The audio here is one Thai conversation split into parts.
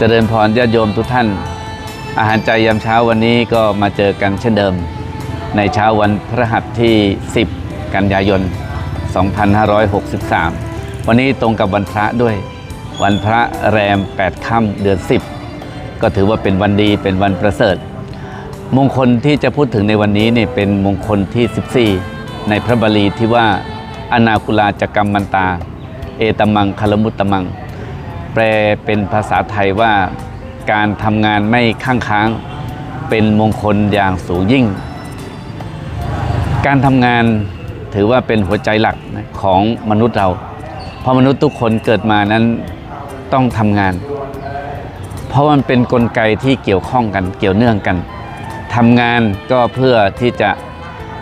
เจริญพรญาติโยมทุกท่าน อาหารใจยามเช้าวันนี้ก็มาเจอกันเช่นเดิม ในเช้าวันพฤหัสที่ 10 กันยายน 2563 วันนี้ตรงกับวันพระด้วย วันพระแรม 8 ค่ำเดือน 10 ก็ถือว่าเป็นวันดีเป็นวันประเสริฐ มงคลที่จะพูดถึงในวันนี้เนี่ยเป็นมงคลที่ 14 ในพระบาลีที่ว่าอนาคุลาจกรรมมันตา เอตมังคลมุตตมัง แปลเป็นภาษาไทยว่าการทำงานไม่ข้างค้าง เป็นมงคลอย่างสูงยิ่ง การทำงานถือว่าเป็นหัวใจหลักของมนุษย์เรา เพราะมนุษย์ทุกคนเกิดมานั้นต้องทำงาน เพราะมันเป็นนกลไกที่เกี่ยวข้องกันเกี่ยวเนื่องกันทำงานก็เพื่อที่จะ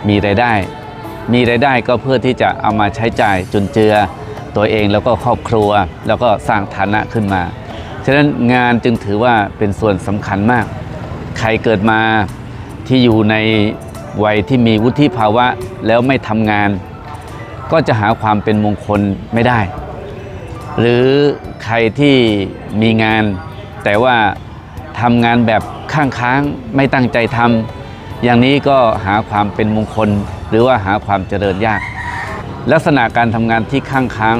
มีรายได้ มีรายได้ก็เพื่อที่จะเอามาใช้จ่ายจุนเจือ ตัวเองแล้วก็ครอบครัว แล้วก็สร้างฐานะขึ้นมา ฉะนั้นงานจึงถือว่าเป็นส่วนสำคัญมาก ใครเกิดมาที่อยู่ในวัยที่มีวุฒิภาวะแล้วไม่ทำงาน ก็จะหาความเป็นมงคลไม่ได้ หรือใครที่มีงาน แต่ว่าทำงานแบบข้างค้างไม่ตั้งใจทำอย่างนี้ก็หาความเป็นมงคล หรือว่าหาความเจริญยาก ลักษณะการทำงานที่ข้างค้าง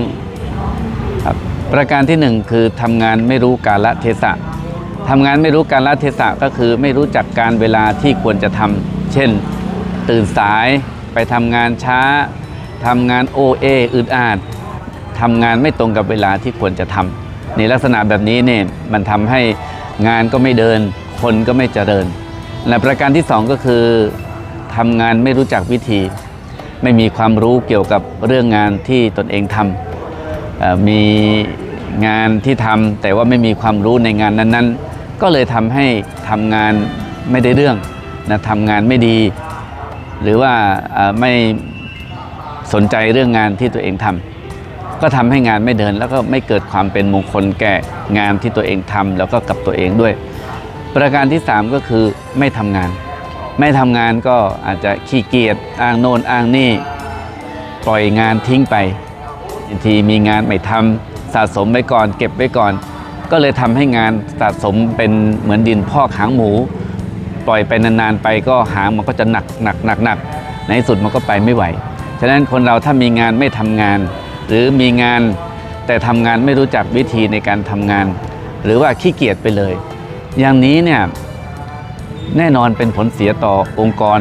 ครับประการที่หนึ่งคือทำงานไม่รู้กาลเทศะทำงานไม่รู้กาลเทศะก็คือไม่รู้จักการเวลาที่ควรจะทำเช่น ตื่นสายไปทำงานช้าทำงานโอเออึดอาดทำงานไม่ตรงกับเวลาที่ควรจะทำในลักษณะแบบนี้เนี่ยมันทำให้งานก็ไม่เดิน คนก็ไม่เจริญและประการที่สองก็คือทำงานไม่รู้จักวิธี ไม่มีความรู้เกี่ยวกับเรื่องงานที่ตนเองทำมีงานที่ทำแต่ว่าไม่มีความรู้ในงานนั้นๆ ก็เลยทำให้ทำงานไม่ได้เรื่องนะทำงานไม่ดี หรือว่าไม่สนใจเรื่องงานที่ตัวเองทำก็ทำให้งานไม่เดิน แล้วก็ไม่เกิดความเป็นมงคลแก่งานที่ตัวเองทำแล้วก็กับตัวเองด้วย ประการที่ 3 ก็คือไม่ทำงาน ไม่ทำงานก็อาจจะขี้เกียจอ้างโน่นอ้างนี่ ปล่อยงานทิ้งไปบางทีมีงานไม่ทำสะสมไว้ก่อน เก็บไว้ก่อน ก็เลยทำให้งานสะสมเป็นเหมือนดินพอกหางหมู ปล่อยไปนานๆไปก็หางมันก็จะหนักหนักหนักหนักในสุดมันก็ไปไม่ไหว ฉะนั้นคนเราถ้ามีงานไม่ทำงาน หรือมีงานแต่ทำงานไม่รู้จักวิธีในการทำงาน หรือว่าขี้เกียจไปเลย อย่างนี้เนี่ย แน่นอนเป็นผลเสียต่อองค์กร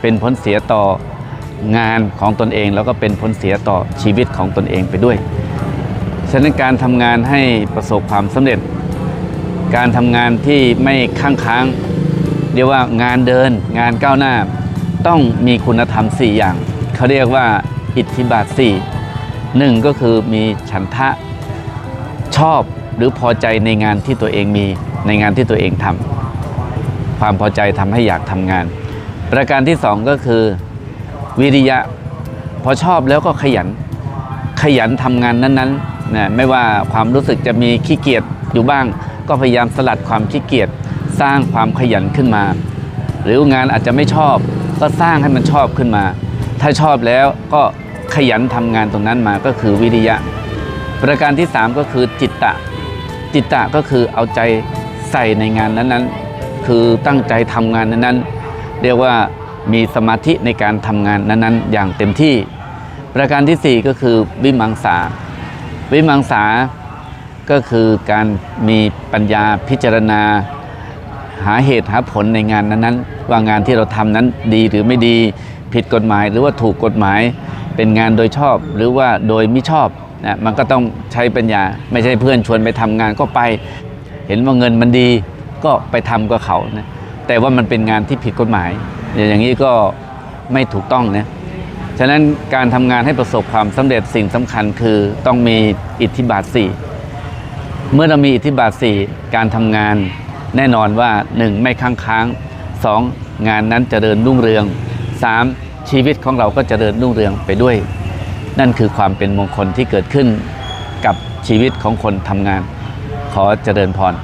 เป็นผลเสียต่องานของตนเอง แล้วก็เป็นผลเสียต่อชีวิตของตนเองไปด้วย ฉะนั้นการทำงานให้ประสบความสำเร็จ การทำงานที่ไม่ค้างค้างเรียกว่างานเดินงานก้าวหน้า ต้องมีคุณธรรม 4 อย่าง เขาเรียกว่าอิทธิบาท4หนึ่งก็คือมีฉันทะชอบหรือพอใจในงานที่ตัวเองมีในงานที่ตัวเองทำ ความพอใจทำให้อยากทำงาน ประการที่สองก็คือวิริยะพอชอบแล้วก็ขยัน ขยันทำงานนั้นๆนะไม่ว่าความรู้สึกจะมีขี้เกียจอยู่บ้าง ก็พยายามสลัดความขี้เกียจสร้างความขยันขึ้นมา หรืองานอาจจะไม่ชอบก็สร้างให้มันชอบขึ้นมา ถ้าชอบแล้วก็ขยันทำงานตรงนั้นมาก็คือวิริยะ ประการที่ 3 ก็คือจิตตะ จิตตะก็คือเอาใจใส่ในงานนั้นๆ คือตั้งใจทำงานนั้นๆ เรียกว่ามีสมาธิในการทำงานนั้นๆ อย่างเต็มที่ ประการทีสี่ 4 ก็คือวิมังสา วิมังสาก็คือการมีปัญญาพิจารณา หาเหตุหาผลในงานนั้นๆ ว่างานที่เราทำนั้นดีหรือไม่ดีผิดกฎหมายหรือว่าถูกกฎหมายเป็นงานโดยชอบหรือว่าโดยไม่ชอบนะมันก็ต้องใช้ปัญญา ไม่ใช่เพื่อนชวนไปทำงานก็ไป เห็นว่าเงินมันดี ก็ไปทำกับเขานะแต่ว่ามันเป็นงานที่ผิดกฎหมาย อย่างนี้ก็ไม่ถูกต้องนะฉะนั้นการทำงานให้ประสบความสำเร็จสิ่งสำคัญคือต้องมีอิทธิบาทสี่เมื่อเรามีอิทธิบาทสี่การทำงานแน่นอนว่า 1. ไม่ค้างค้าง 2. งานนั้นจเจริญรุ่งเรือง 3. ชีวิตของเราก็จเจริญรุ่งเรืองไปด้วย นั่นคือความเป็นมงคลที่เกิดขึ้นกับชีวิตของคนทำงาน ขอเจริญพร